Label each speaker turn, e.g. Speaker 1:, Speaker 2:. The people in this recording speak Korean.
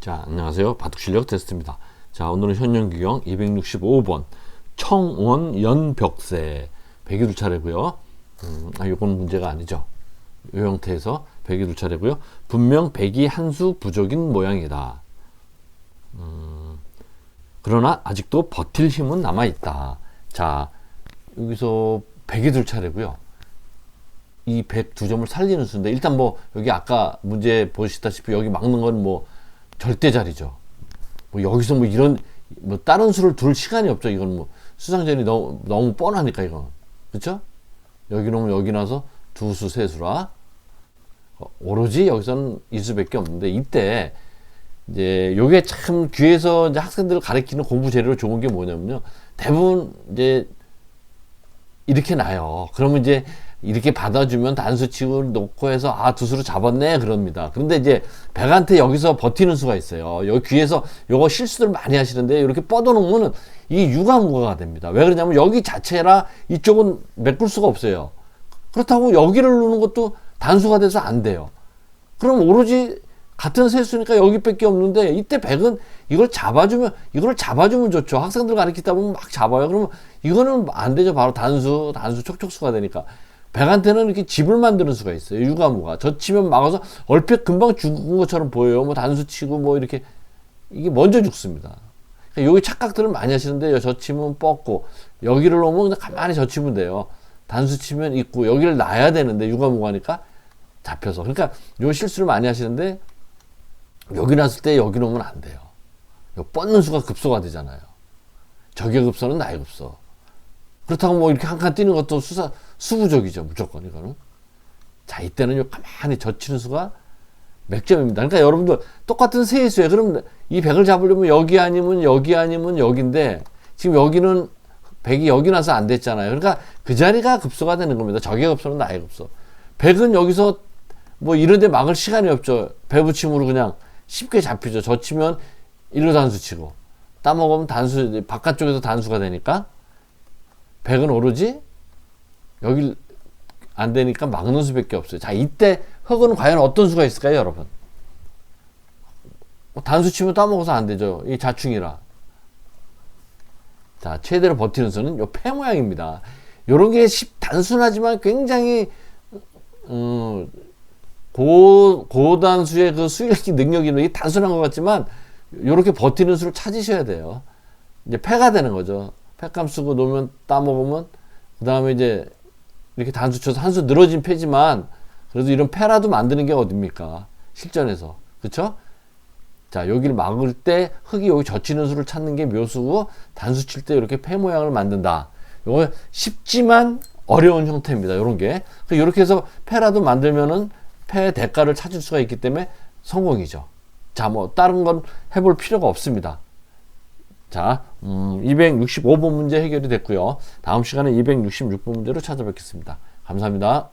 Speaker 1: 자, 안녕하세요. 바둑 실력 테스트입니다. 자, 오늘은 현영규경 265번 청원 연벽세 백이둘 차례고요. 음, 아, 요건 문제가 아니죠. 이 형태에서 백이둘 차례고요. 분명 백이 한 수 부족인 모양이다. 음, 그러나 아직도 버틸 힘은 남아 있다. 자, 여기서 백이둘 차례고요. 이 102점을 살리는 수인데 일단 뭐 여기 아까 문제 보시다시피 여기 막는 건뭐 절대자리죠. 뭐 여기서 뭐 이런 뭐 다른 수를 둘 시간이 없죠. 이건 뭐 수상전이 너무 너무 뻔하니까 이건 그렇죠? 여기 놓으면 여기 나서 두 수 세 수라 어, 오로지 여기서는 이 수밖에 없는데 이때 이제 요게 참 귀에서 이제 학생들을 가르치는 공부 재료로 좋은 게 뭐냐면요. 대부분 이제 이렇게 나요. 그러면 이제 이렇게 받아주면 단수치고 놓고 해서 아 두수로 잡았네 그럽니다. 그런데 이제 백한테 여기서 버티는 수가 있어요. 여기 귀에서 요거 실수들 많이 하시는데 이렇게 뻗어놓으면 이 유가무가가 됩니다. 왜 그러냐면 여기 자체라 이쪽은 메꿀 수가 없어요. 그렇다고 여기를 누는 것도 단수가 돼서 안 돼요. 그럼 오로지 같은 세수니까 여기밖에 없는데 이때 백은 이걸 잡아주면 이걸 잡아주면 좋죠. 학생들 가르치다 보면 막 잡아요. 그러면 이거는 안 되죠. 바로 단수 단수 촉촉수가 되니까 백한테는 이렇게 집을 만드는 수가 있어요. 유가무가 젖히면 막아서 얼핏 금방 죽은 것처럼 보여요. 뭐 단수 치고 뭐 이렇게 이게 먼저 죽습니다. 그러니까 여기 착각들을 많이 하시는데 젖히면 뻗고 여기를 놓으면 가만히 젖히면 돼요. 단수 치면 있고 여기를 놔야 되는데 유가무가니까 잡혀서 그러니까 요 실수를 많이 하시는데 여기 놨을 때 여기 놓으면 안 돼요. 요 뻗는 수가 급소가 되잖아요. 저게 급소는 나의 급소. 그렇다고 뭐 이렇게 한 칸 뛰는 것도 수사 수부족이죠 무조건 이거는. 자 이때는 요 가만히 젖히는 수가 몇 점입니다. 그러니까 여러분들 똑같은 세수에 그럼 이 백을 잡으려면 여기 아니면 여기 아니면 여기인데 지금 여기는 백이 여기 나서 안 됐잖아요. 그러니까 그 자리가 급소가 되는 겁니다. 저게 급소는 나의 급소. 백은 여기서 뭐 이런 데 막을 시간이 없죠. 배부침으로 그냥 쉽게 잡히죠. 젖히면 일로 단수 치고 따먹으면 단수 바깥쪽에서 단수가 되니까 백은 오로지 여기 안 되니까 막는 수밖에 없어요. 자 이때 흙은 과연 어떤 수가 있을까요, 여러분? 뭐 단수 치면 따먹어서 안 되죠. 이 자충이라. 자 최대로 버티는 수는 요 폐 모양입니다. 요런 게 단순하지만 굉장히 음, 고, 고단수의 그 수일기 능력이 이게 단순한 것 같지만, 요렇게 버티는 수를 찾으셔야 돼요. 이제 패가 되는 거죠. 패감 쓰고 놓으면 따먹으면, 그 다음에 이제 이렇게 단수 쳐서 한 수 늘어진 패지만, 그래도 이런 패라도 만드는 게 어딥니까? 실전에서. 그쵸? 자, 여기를 막을 때 흙이 여기 젖히는 수를 찾는 게 묘수고, 단수 칠 때 이렇게 패 모양을 만든다. 요거 쉽지만 어려운 형태입니다. 요런 게. 이렇게 해서 패라도 만들면은 패의 대가를 찾을 수가 있기 때문에 성공이죠. 자, 뭐 다른 건 해볼 필요가 없습니다. 자, 음, 265번 문제 해결이 됐고요. 다음 시간에 266번 문제로 찾아뵙겠습니다. 감사합니다.